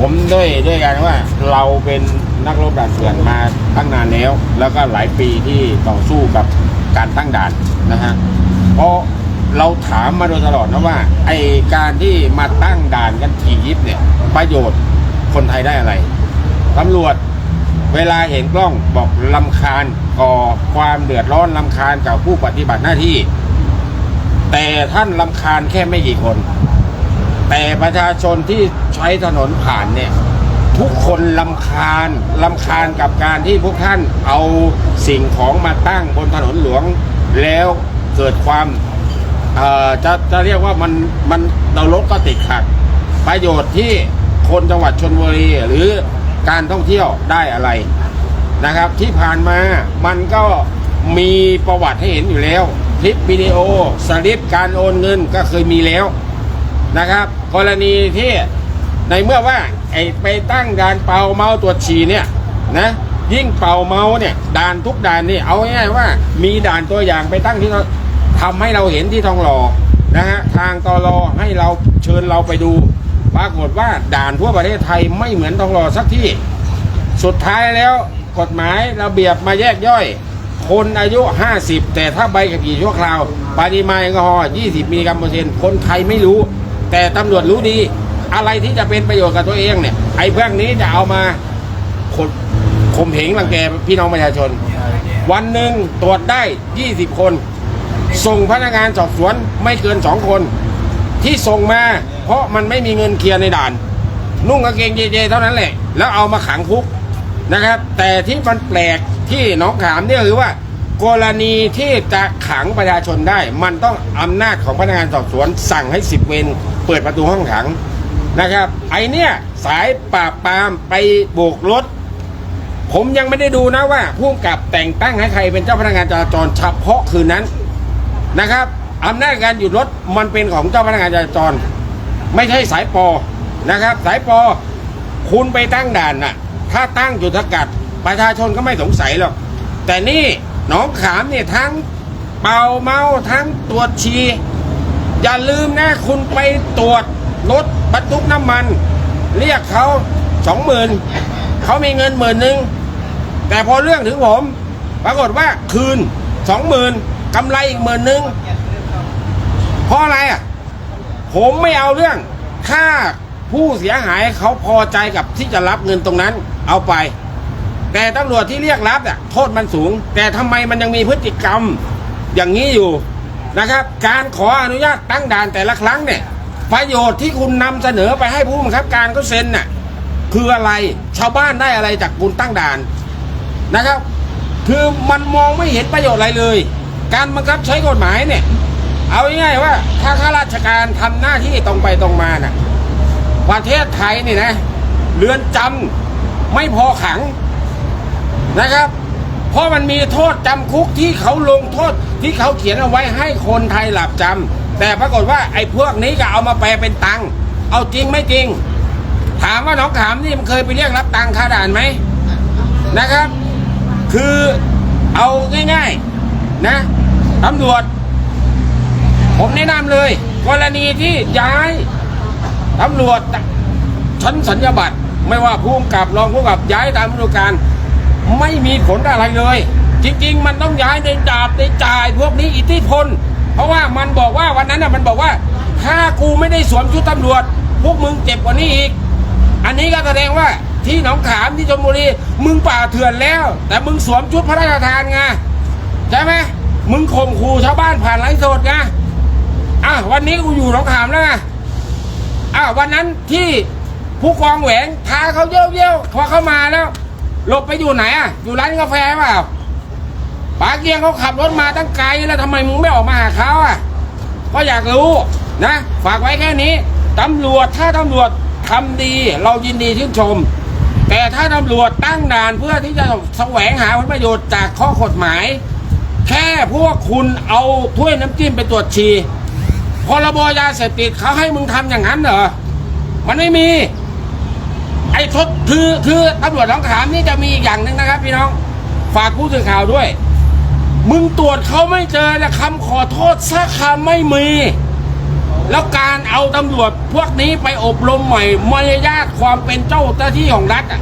ผมด้วยด้วยกันว่าเราเป็นนักรบด่านเถื่อนมาตั้งนานแล้ว แล้วก็หลายปีที่ต่อสู้กับการตั้งด่านนะฮะเพราะเราถามมาโดยตลอดนะว่าไอการที่มาตั้งด่านกันถี่ยิบเนี่ย ประโยชน์คนไทยได้อะไรตำรวจเวลาเห็นกล้องบอกลำคาญก่อความเดือดร้อนลำคาญกับผู้ปฏิบัติหน้าที่ แต่ท่านลำคาญแค่ไม่กี่คน แต่ประชาชนที่ใช้ถนนผ่านเนี่ย ทุกคนลำคาญลำคาญกับการที่พวกท่านเอาสิ่งของมาตั้งบนถนนหลวง แล้วเกิดความเอ่อจะจะเรียกว่ามันมันเรารถก็ติดขัด ประโยชน์ที่คนจังหวัดชนบุรีหรือการท่องเที่ยวได้อะไรนะครับ ที่ผ่านมามันก็มีประวัติให้เห็นอยู่แล้ว คลิปวิดีโอสลิปการโอนเงินก็เคยมีแล้ว นะครับ กรณีที่ในเมื่อว่าไอไปตั้งด่านเป่าเมาตรวจฉี่เนี่ยนะยิ่งเป่าเมาเนี่ยด่านทุกด่านนี่เอาง่ายๆว่า มีด่านตัวอย่างไปตั้งที่เราทำให้เราเห็นที่ทองหล่อนะฮะทางตอรอให้เราเชิญเราไปดูปรากฏว่าด่านทั่วประเทศไทยไม่เหมือนทองหล่อสักที่ สุดท้ายแล้วกฎหมายระเบียบมาแยกย่อย คนอายุ 50 แต่ถ้าใบขับขี่ชั่วคราว ปริมาณแอลกอฮอล์20มิลลิกรัมเปอร์เซ็นต์คนไทยไม่รู้ แต่ตำรวจรู้ดี อะไรที่จะเป็นประโยชน์กับตัวเองเนี่ย ไอ้เรื่องนี้จะเอามาขดข่มเหงรังแกพี่น้องประชาชน วันหนึ่งตรวจได้ 20 คน ส่งพนักงานสอบสวนไม่เกิน2คน ที่ส่งมาเพราะมันไม่มีเงินเคลียร์ในด่าน นุ่งกางเกงเจเจเท่านั้นแหละ แล้วเอามาขังคุกนะครับ แต่ที่มันแปลกที่น้องขามเนี่ยคือว่ากรณีที่จะขังประชาชนได้ มันต้องอำนาจของพนักงานสอบสวนสั่งให้สิบเวรเปิดประตูห้องขังนะครับ ไอเนี่ยสายปราบปรามไปโบกรถ ผมยังไม่ได้ดูนะว่าผู้กับแต่งตั้งให้ใครเป็นเจ้าพนักงานจราจรเฉพาะคืนนั้นนะครับอำนาจการหยุดรถมันเป็นของเจ้าพนักงานจราจร ไม่ใช่สายปอนะครับ สายปอคุณไปตั้งด่านน่ะ ถ้าตั้งจุดสกัดประชาชนก็ไม่สงสัยหรอกแต่นี่หนองขามเนี่ยทั้งเป่าเมาทั้งตรวจชี อย่าลืมนะคุณไปตรวจรถบรรทุกน้ำมัน เรียกเขาสองหมื่นเขามีเงินหมื่นหนึ่งแต่พอเรื่องถึงผม ปรากฏว่าคืนสองหมื่นกำไรอีกหมื่นหนึ่งเพราะอะไรอะ ผมไม่เอาเรื่อง ถ้าผู้เสียหายเขาพอใจกับที่จะรับเงินตรงนั้น เอาไป แต่ตำรวจที่เรียกรับเนี่ยโทษมันสูง แต่ทำไมมันยังมีพฤติกรรมอย่างนี้อยู่ นะครับ การขออนุญาตตั้งด่านแต่ละครั้งเนี่ย ประโยชน์ที่คุณนำเสนอไปให้ผู้บังคับการเขาเซ็นน่ะคืออะไรชาวบ้านได้อะไรจากคุณตั้งด่านนะครับ คือมันมองไม่เห็นประโยชน์อะไรเลย การบังคับใช้กฎหมายเนี่ย เอาง่ายๆว่าถ้าข้าราชการทำหน้าที่ตรงไปตรงมาน่ะประเทศไทยนี่นะเรือนจำไม่พอขังนะครับ เพราะมันมีโทษจำคุกที่เขาลงโทษที่เขาเขียนเอาไว้ให้คนไทยหลับจำแต่ปรากฏว่าไอ้พวกนี้ก็เอามาแปลเป็นตังค์เอาจริงไม่จริง ถามว่าน้องขามนี่มันเคยไปเรียกรับตังค่าด่านไหมนะครับ คือเอาง่ายๆนะตำรวจ ผมแนะนำเลย กรณีที่ย้ายตำรวจชั้นสัญญาบัตรไม่ว่าผู้กำกับรองผู้กำกับย้ายตามฤดูกาล ไม่มีผลอะไรเลย จริง ๆ มันต้องย้ายในดาบในจ่ายพวกนี้อิทธิพล เพราะว่ามันบอกว่าวันนั้นน่ะมันบอกว่า ถ้ากูไม่ได้สวมชุดตำรวจ พวกมึงเจ็บกว่านี้อีก อันนี้ก็แสดงว่าที่หนองขามที่ชลบุรีมึงป่าเถื่อนแล้ว แต่มึงสวมชุดพระราชทานไงใช่ไหมมึงข่มขู่ชาวบ้านผ่านไลฟ์สดไงอะวันนี้กูอยู่หนองขามแล้วไงอะวันนั้นที่ผู้กองแหวงพาเขาเยี่ยวเยี่ยวๆพอเข้ามาแล้ว หลบไปอยู่ไหนอะ อยู่ร้านกาแฟเปล่าป๋าเกียงเขาขับรถมาตั้งไกลแล้วทำไมมึงไม่ออกมาหาเขาอะ ก็อยากรู้นะ ฝากไว้แค่นี้ตำรวจถ้าตำรวจทำดีเรายินดีชื่นชม แต่ถ้าตำรวจตั้งด่านเพื่อที่จะแสวงหาผลประโยชน์จากข้อกฎหมาย แค่พวกคุณเอาถ้วยน้ำจิ้มไปตรวจฉี่พรบยาเสพติดเขาให้มึงทำอย่างนั้นเหรอ มันไม่มี อ้ทศคือคือตำรวจหนองขามนี่จะมีอีกอย่างหนึ่งนะครับ พี่น้องฝากผู้สื่อข่าวด้วย มึงตรวจเขาไม่เจอแต่คำขอโทษสักคำไม่มี แล้วการเอาตำรวจพวกนี้ไปอบรมใหม่มารยาทความเป็นเจ้าหน้าที่ของรัฐอะ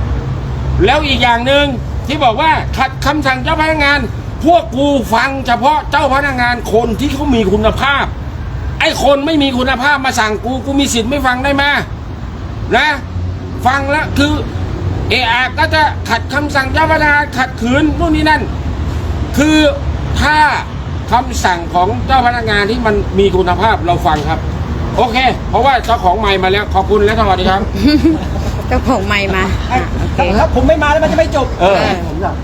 แล้วอีกอย่างหนึ่งที่บอกว่าขัดคำสั่งเจ้าพนักงาน พวกกูฟังเฉพาะเจ้าพนักงานคนที่เขามีคุณภาพ ไอ้คนไม่มีคุณภาพมาสั่งกูกูมีสิทธิ์ไม่ฟังได้ไหมนะ ฟังแล้วคือเออาก็จะขัดคำสั่งเจ้าพนักงานขัดขืนนู่นนี่นั่น คือถ้าคำสั่งของเจ้าพนักงานที่มันมีคุณภาพเราฟังครับ โอเค เพราะว่าเจ้าของใหม่มาแล้วขอบคุณและสวัสดีครับ เจ้าของไม่มาไอ้ถ้าผมไม่มาแล้วมันจะไม่จบเออ ผมแบบ